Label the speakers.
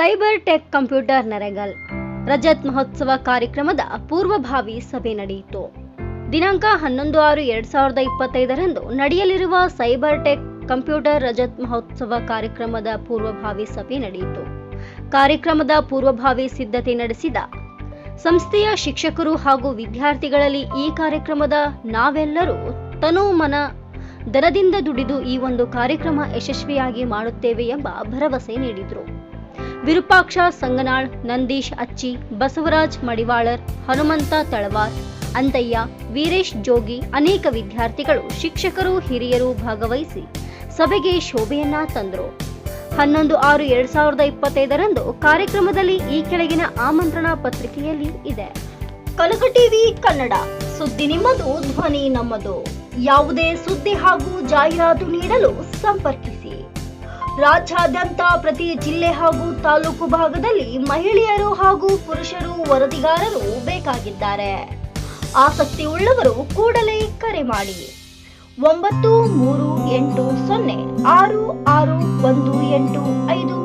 Speaker 1: Cyber tech computer Naregal. Rajat ಮಹೋತ್ಸವ ಕಾರ್ಯಕ್ರಮದ ಪೂರ್ವಭಾವಿ ಸಭೆ ನಡೆಯಿತು. ದಿನಾಂಕ ಹನ್ನೊಂದು ಆರು ಎರಡ್ ಸಾವಿರದ ಇಪ್ಪತ್ತೈದರಂದು ನಡೆಯಲಿರುವ ಸೈಬರ್ ಟೆಕ್ ಕಂಪ್ಯೂಟರ್ ರಜತ್ ಮಹೋತ್ಸವ ಕಾರ್ಯಕ್ರಮದ ಪೂರ್ವಭಾವಿ ಸಭೆ ನಡೆಯಿತು. ಕಾರ್ಯಕ್ರಮದ ಪೂರ್ವಭಾವಿ ಸಿದ್ಧತೆ ನಡೆಸಿದ ಸಂಸ್ಥೆಯ ಶಿಕ್ಷಕರು ಹಾಗೂ ವಿದ್ಯಾರ್ಥಿಗಳಲ್ಲಿ ಈ ಕಾರ್ಯಕ್ರಮದ ನಾವೆಲ್ಲರೂ ತನು ಮನ ದರದಿಂದ ದುಡಿದು ಈ ಒಂದು ಕಾರ್ಯಕ್ರಮ ಯಶಸ್ವಿಯಾಗಿ ಮಾಡುತ್ತೇವೆ ಎಂಬ ಭರವಸೆ ನೀಡಿದರು. ವಿರೂಪಾಕ್ಷ, ಸಂಗನಾಳ್, ನಂದೀಶ್, ಅಚ್ಚಿ, ಬಸವರಾಜ್ ಮಡಿವಾಳರ್, ಹನುಮಂತ ತಳವಾರ್ ಅಂತಯ್ಯ ವೀರೇಶ್ ಜೋಗಿ ಅನೇಕ ವಿದ್ಯಾರ್ಥಿಗಳು, ಶಿಕ್ಷಕರು, ಹಿರಿಯರು ಭಾಗವಹಿಸಿ ಸಭೆಗೆ ಶೋಭೆಯನ್ನ ತಂದರು. ಹನ್ನೊಂದು ಆರು ಎರಡ್ ಸಾವಿರದ ಇಪ್ಪತ್ತೈದರಂದು ಕಾರ್ಯಕ್ರಮದಲ್ಲಿ ಈ ಕೆಳಗಿನ ಆಮಂತ್ರಣ ಪತ್ರಿಕೆಯಲ್ಲಿ ಇದೆ. ಕನಕ ಟಿವಿ ಕನ್ನಡ, ಸುದ್ದಿ ನಿಮ್ಮದು, ಧ್ವನಿ ನಮ್ಮದು. ಯಾವುದೇ ಸುದ್ದಿ ಹಾಗೂ ಜಾಹೀರಾತು ನೀಡಲು ಸಂಪರ್ಕಿಸಿ. ರಾಜ್ಯಾದ್ಯಂತ ಪ್ರತಿ ಜಿಲ್ಲೆ ಹಾಗೂ ತಾಲೂಕು ಭಾಗದಲ್ಲಿ ಮಹಿಳೆಯರು ಹಾಗೂ ಪುರುಷರು ವರದಿಗಾರರು ಬೇಕಾಗಿದ್ದಾರೆ. ಆಸಕ್ತಿ ಉಳ್ಳವರು ಕೂಡಲೇ ಕರೆ ಮಾಡಿ. ಒಂಬತ್ತು ಮೂರು ಎಂಟು ಸೊನ್ನೆ ಆರು ಆರು ಒಂದು ಎಂಟು ಐದು